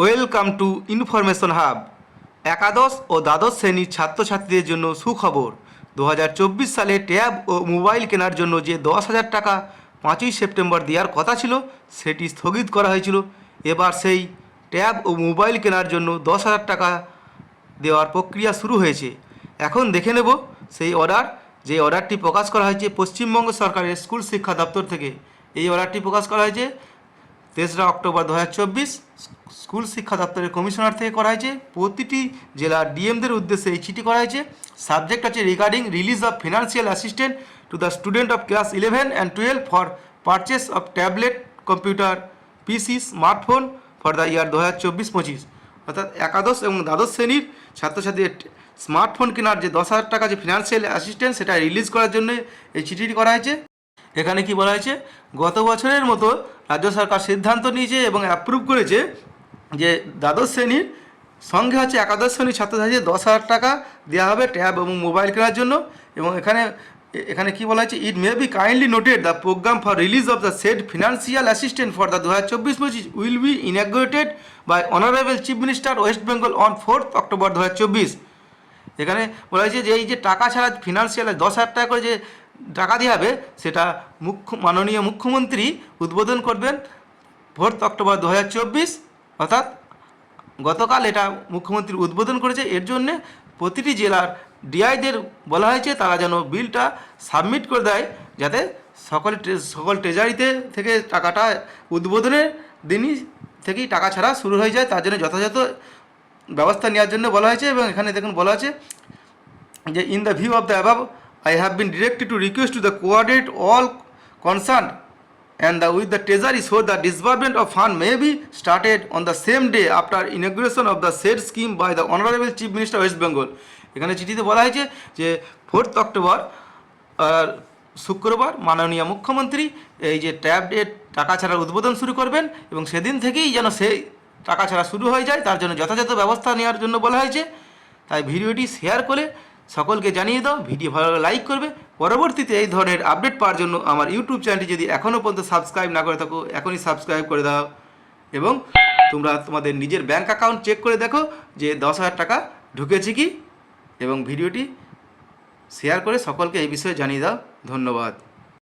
Welcome to information hub একাদশ ও দ্বাদশ শ্রেণির ছাত্রছাত্রীদের জন্য সুখবর। দু হাজার চব্বিশ সালে ট্যাব ও মোবাইল কেনার জন্য যে দশ হাজার টাকা পাঁচই সেপ্টেম্বর দেওয়ার কথা ছিল, সেটি স্থগিত করা হয়েছিল। এবার সেই ট্যাব ও মোবাইল কেনার জন্য দশ হাজার টাকা দেওয়ার প্রক্রিয়া শুরু হয়েছে। এখন দেখে নেব সেই অর্ডার, যে অর্ডারটি প্রকাশ করা হয়েছে পশ্চিমবঙ্গ সরকারের স্কুল শিক্ষা দপ্তর থেকে। এই অর্ডারটি প্রকাশ করা হয়েছে তেসরা অক্টোবর দু হাজার চব্বিশ স্কুল শিক্ষা দপ্তরের কমিশনার থেকে করা হয়েছে। প্রতিটি জেলার ডিএমদের উদ্দেশ্যে এই চিঠি করা হয়েছে। সাবজেক্ট আছে regarding release of financial assistant to the student of class eleven and twelve for purchase of tablet, computer, PC, smartphone for the year দু হাজার চব্বিশ পঁচিশ অর্থাৎ একাদশ এবং দ্বাদশ শ্রেণির ছাত্রছাত্রীদের স্মার্টফোন কেনার যে দশ হাজার টাকা যে ফিনান্সিয়াল অ্যাসিস্ট্যান্ট সেটা রিলিজ করার জন্য এই চিঠিটি করা হয়েছে। এখানে কি বলা হয়েছে? গত বছরের মতো রাজ্য সরকার সিদ্ধান্ত নিয়েছে এবং অ্যাপ্রুভ করেছে যে দ্বাদশ শ্রেণির সঙ্গে হচ্ছে একাদশ শ্রেণির ছাত্রছাত্রীদের দশ হাজার টাকা দেওয়া হবে ট্যাব এবং মোবাইল কেনার জন্য। এবং এখানে এখানে কি বলা হয়েছে? It may be kindly noted the program for release of the set financial assistant for the দু হাজার চব্বিশ পঁচিশ will be inaugurated by honourable chief minister West Bengal on fourth October দু হাজার চব্বিশ. এখানে বলা হয়েছে যে এই যে টাকা ছাড়া ফিনান্সিয়াল দশ হাজার টাকা করে যে টাকা দেওয়া হবে, সেটা মুখ্য, মাননীয় মুখ্যমন্ত্রী উদ্বোধন করবেন ফোর্থ অক্টোবর দু হাজার চব্বিশ, অর্থাৎ গতকাল এটা মুখ্যমন্ত্রী উদ্বোধন করেছে। এর জন্যে প্রতিটি জেলার ডিআইদের বলা হয়েছে, তারা যেন বিলটা সাবমিট করে দেয়, যাতে সকল সকল ট্রেজারিতে থেকে টাকাটা উদ্বোধনের দিনই থেকেই টাকা ছাড়া শুরু হয়ে যায়। তার জন্য যথাযথ ব্যবস্থা নেওয়ার জন্য বলা হয়েছে এবং এখানে দেখুন বলা আছে যে, in the view of the above I have been directed to request to the coordinate all concern and the, with the treasury so the disbursement of fund may be started on the same day after inauguration of the said scheme by the honorable chief minister west bengal. এখানে চিঠিতে বলা হয়েছে যে fourth October শুক্রবার মাননীয় মুখ্যমন্ত্রী এই যে ট্যাব ডেট টাকা ছাড়ার উদ্বোধন শুরু করবেন এবং সেদিন থেকেই যেন সেই টাকা ছাড়া শুরু হয়ে যায় তার জন্য যথাযথ ব্যবস্থা নেওয়ার জন্য বলা হয়েছে। তাই ভিডিওটি শেয়ার করে সকলকে জানিয়ে দাও, ভিডিও ভালো লাইক করবে। পরবর্তীতে এই ধরনের আপডেট পাওয়ার জন্য আমার ইউটিউব চ্যানেলটি যদি এখনও পর্যন্ত সাবস্ক্রাইব না করে থাকো, এখনই সাবস্ক্রাইব করে দাও। এবং তোমরা তোমাদের নিজের ব্যাঙ্ক অ্যাকাউন্ট চেক করে দেখো যে দশ হাজার টাকা ঢুকেছে কি। এবং ভিডিওটি শেয়ার করে সকলকে এই বিষয়ে জানিয়ে দাও। ধন্যবাদ।